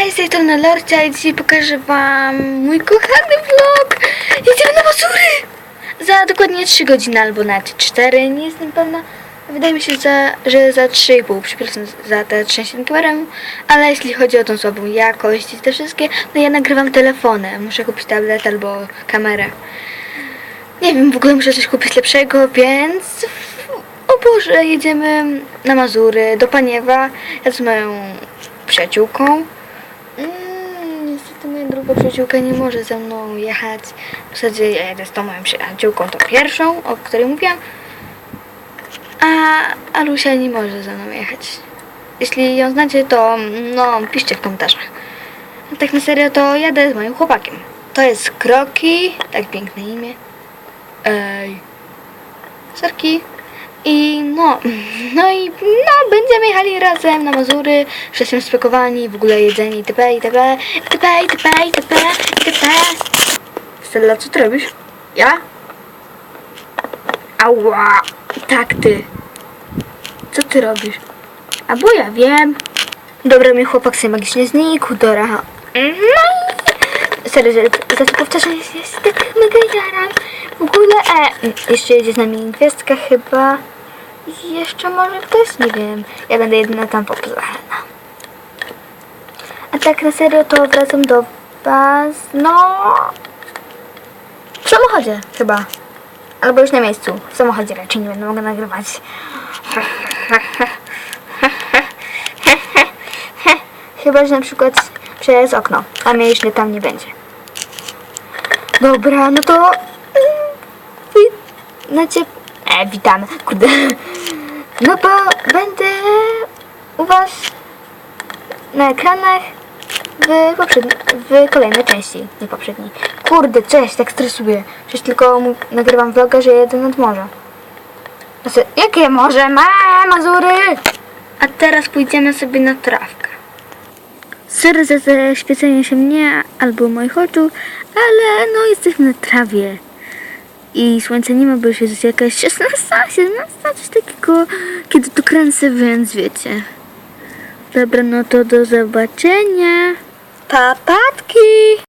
Hej, z tej strony Lorcia i dzisiaj pokażę wam mój kochany vlog. Jedziemy na Mazury! Za dokładnie 3 godziny albo nawet 4, nie jestem pewna. Wydaje mi się, za, że za 3,5, przepraszam za te trzęsienie kamerą, ale jeśli chodzi o tą słabą jakość i te wszystkie, no ja nagrywam telefonem. Muszę kupić tablet albo kamerę. Nie wiem, w ogóle muszę coś kupić lepszego, więc o Boże, jedziemy na Mazury, do Paniewa, ja z moją przyjaciółką. Niestety moja druga przyjaciółka nie może ze mną jechać. W zasadzie ja jedę z tą moją przyjaciółką, tą pierwszą, o której mówiłam. A Alusia nie może ze mną jechać. Jeśli ją znacie, to no, piszcie w komentarzach. Tak na serio, to jadę z moim chłopakiem. To jest Kroki, tak piękne imię. Ej. Sorki. I no, no i no, będziemy jechali razem na Mazury, jesteśmy spakowani, w ogóle jedzeni itp. itp. itp. itp. itp. itp. Stella, co ty robisz? Ja? Ała! Tak ty. Co ty robisz? A bo ja wiem. Dobra, mój chłopak sobie magicznie znikł, Dora. Mhm. Serio, że za to powtarzam, jest, jest tak mega jaram. W ogóle, e, jeszcze jedzie z nami gwiazdka chyba. Jeszcze może ktoś, nie wiem. Ja będę jedyna tam popularna. A tak na serio to wracam do was, no... W samochodzie chyba. Albo już na miejscu. W samochodzie raczej nie będę mogła nagrywać. Chyba, że na przykład przez okno, a mnie już nie tam nie będzie. Dobra, no to... mm, Na cie... E, witamy, kurde. No to będę u was na ekranach w, poprzedni, w kolejnej części, nie poprzedniej. Kurde, cześć, tak stresuję. Przecież tylko nagrywam vloga, że jedę nad morze. Znaczy, jakie morze? Ma, Mazury! A teraz pójdziemy sobie na trawkę. Sorry za zaświecenie się mnie albo moich oczu, ale no jesteśmy na trawie. I słońca nie ma, bo już jest jakaś 16, 17, coś takiego, kiedy tu kręcę, więc wiecie. Dobra, no to do zobaczenia. Papatki!